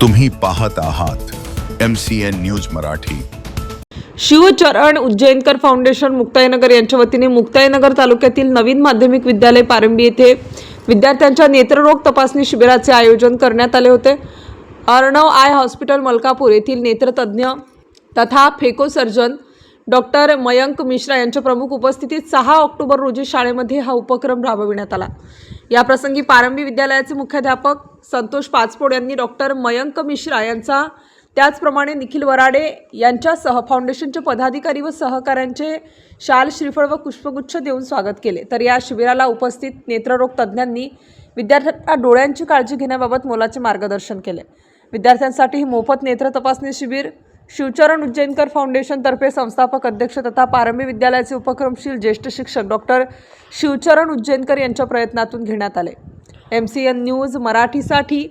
तुम्ही पाहत आहात M C N news Marathi. Shivcharan Ujjainkar foundation Muktainagar यांच्या वतीने मुक्ताईनगर तालुक्यातील नवीन माध्यमिक विद्यालय पारंबी येथे विद्यार्थ्यांच्या नेत्ररोग तपासणी शिबिराचे आयोजन करण्यात आले होते. अर्णव आय हॉस्पिटल मलकापूर येथील नेत्रतज्ञ तथा phaco surgeon doctor Mayank Mishra यांच्या प्रमुख उपस्थितीत सहा ऑक्टोबर रोजी शाळेमध्ये हा उपक्रम राबविण्यात आला. याप्रसंगी पारंबी विद्यालयाचे मुख्याध्यापक संतोष पाचपोड यांनी डॉक्टर मयंक मिश्रा यांचा त्याचप्रमाणे निखिल वराडे यांच्यासह फाउंडेशनचे पदाधिकारी व सहकाऱ्यांचे शाल श्रीफळ व पुष्पगुच्छ देऊन स्वागत केले. तर या शिबिराला उपस्थित नेत्ररोग तज्ज्ञांनी विद्यार्थ्यांना डोळ्यांची काळजी घेण्याबाबत मोलाचे मार्गदर्शन केले. विद्यार्थ्यांसाठी ही मोफत नेत्र तपासणी शिबिर शिवचरण उज्जैनकर फाउंडेशनतर्फे संस्थापक अध्यक्ष तथा पारंबी विद्यालयाचे उपक्रमशील ज्येष्ठ शिक्षक डॉक्टर शिवचरण उज्जैनकर यांच्या प्रयत्नातून घेण्यात आले. एम सी एन न्यूज मराठीसाठी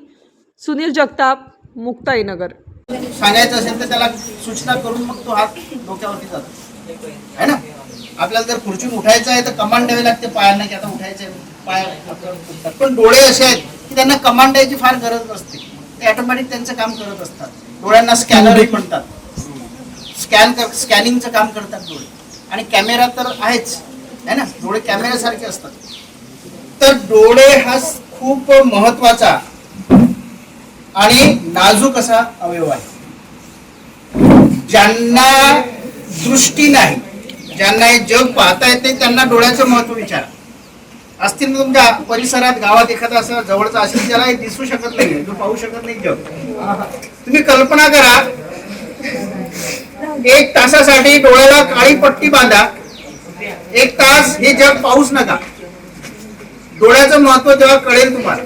सुनील जगताप मुक्ताईनगर. सांगायचं असेल तर त्याला सूचना करून मग तो हात डोक्यावरती जातो. है ना? आपल्याला जर खुर्चून उठायचं आहे तर कमांड द्यावी लागते पायांना की आता उठायचं पाय पण डोळे असे आहेत की त्यांना कमांड द्यायची फार गरज नसते. ते ऑटोमॅटिक त्यांचं काम करत असतात. डोळ्यांना स्कॅनरही म्हणतात. स्कॅन स्कॅनिंगचं काम करतात डोळे. आणि कॅमेरा तर आहेच है ना? डोळे कॅमेऱ्यासारखे असतात. तर डोळे हा खूप महत्त्वाचा आणि नाजूक असा अवयव आहे. ज्यांना दृष्टी नाही ज्यांना हे जग पाहता येते त्यांना डोळ्याचं महत्त्व विचारा. असतील ना तुमच्या परिसरात गावात एखादा असं जवळचा असेल त्याला हे दिसू शकत नाही जो पाहू शकत नाही जग. तुम्ही कल्पना करा एक तासासाठी डोळ्याला काळी पट्टी बांधा एक तास हे जग पाहूच नका. डोळ्याचं महत्त्व जेव्हा कळेल तुम्हाला.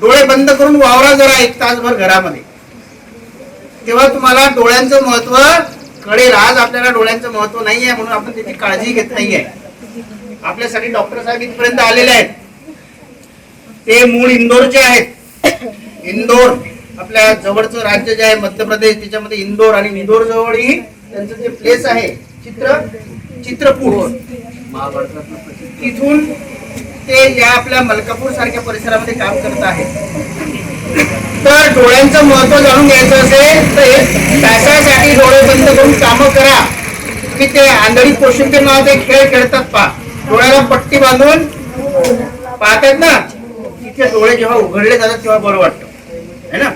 डोळे बंद करून वावरा जरा एक तासभर घरामध्ये. तेव्हा तुम्हाला डोळ्यांचं महत्त्व कळेल. आज आपल्याला डोळ्यांचं महत्त्व नाही आहे म्हणून आपण त्याची काळजी घेत नाहीये. आपल्यासाठी डॉक्टर साहेब इथपर्यंत आलेले आहेत. ते मूळ इंदोरचे आहेत. इंदोर आपल्या जवळचं राज्य जे आहे मध्य प्रदेश त्याच्यामध्ये इंदोर आणि इंदोर जवळही त्यांचं जे प्लेस आहे चित्र चित्रकूट. तिथून ते या आपल्या मलकापूर सारख्या परिसरामध्ये काम करत आहेत. तर डोळ्यांचं महत्त्व जाणून घ्यायचं असेल तर एक तासासाठी डोळे बंद करून कामं करा. की ते आंधळी कोशिंबीर नावाचे खेळ खेळतात पा डोळ्याला पट्टी बांधून पाहतात ना तिथे डोळे जेव्हा उघडले जातात तेव्हा बरं वाटतं. है ना?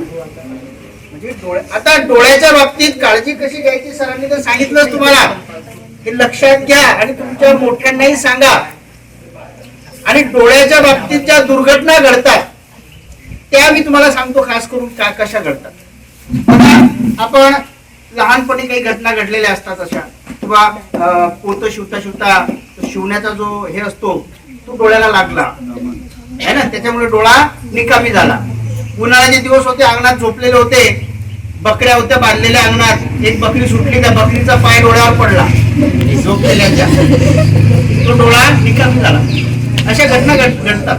म्हणजे डोळे आता डोळ्याच्या बाबतीत काळजी कशी घ्यायची सरांनी तर सांगितलंच तुम्हाला. हे लक्षात घ्या आणि तुमच्या मोठ्यांनाही सांगा. आणि डोळ्याच्या बाबतीत ज्या दुर्घटना घडतात त्या मी तुम्हाला सांगतो खास करून का कशा घडतात. आपण लहानपणी काही घटना घडलेल्या असतात अशा. किंवा अं, शिवता शिवता शिवण्याचा जो हे असतो तो डोळ्याला लागला. है ना? त्याच्यामुळे डोळा निकामी झाला. उन्हाळ्याचे दिवस होते अंगणात झोपलेले होते. बकऱ्या होत्या बांधलेल्या अंगणात. एक बकरी सुटली त्या बकरीचा पाय डोळ्यावर पडला. झोपलेल्याच्या. तो डोळा निकामी झाला. अशा घटना घडतात.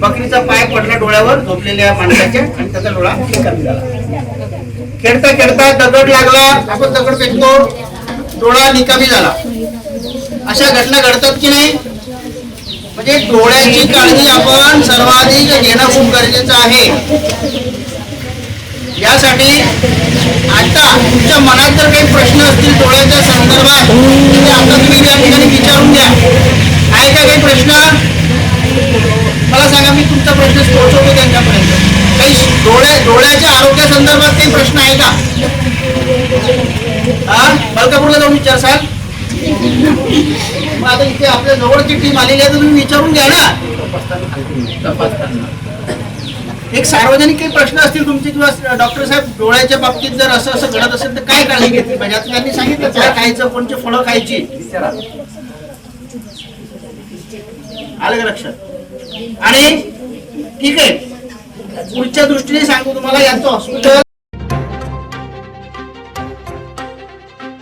बकरीचा पाय पडला डोळ्यावर झोपलेल्या माणसाच्या आणि त्याचा डोळा निकामी झाला. खेळता खेळता दगड लागला. आपण दगड फेकतो. डोळा निकामी झाला. अशा घटना घडतात की नाही? म्हणजे डोळ्याची काळजी आपण सर्वाधिक घेणं खूप गरजेचं आहे. यासाठी आता तुमच्या मनात जर काही प्रश्न असतील डोळ्याच्या संदर्भात म्हणजे आता तुम्ही त्या ठिकाणी विचारून द्या आहे का काही प्रश्न? मला सांगा मी तुमचा प्रश्न पोहोचवतो त्यांच्यापर्यंत. काही डोळ्या डोळ्याच्या आरोग्यासंदर्भात काही प्रश्न आहे का? मलकापूरला जाऊन विचारसाल मग आता इथे आपल्या जवळची टीम आलेली आहे तर तुम्ही विचारून घ्या ना. एक सार्वजनिक काही प्रश्न असतील तुमचे किंवा डॉक्टर साहेब डोळ्याच्या बाबतीत जर असं असं घडत असेल तर काय काळजी घेतली पाहिजे? आता त्यांनी सांगितलं काय खायचं कोणचे फळं खायची. आलं का लक्षात? आणि ठीक आहे. पुढच्या दृष्टीने सांगू तुम्हाला यांचं हॉस्पिटल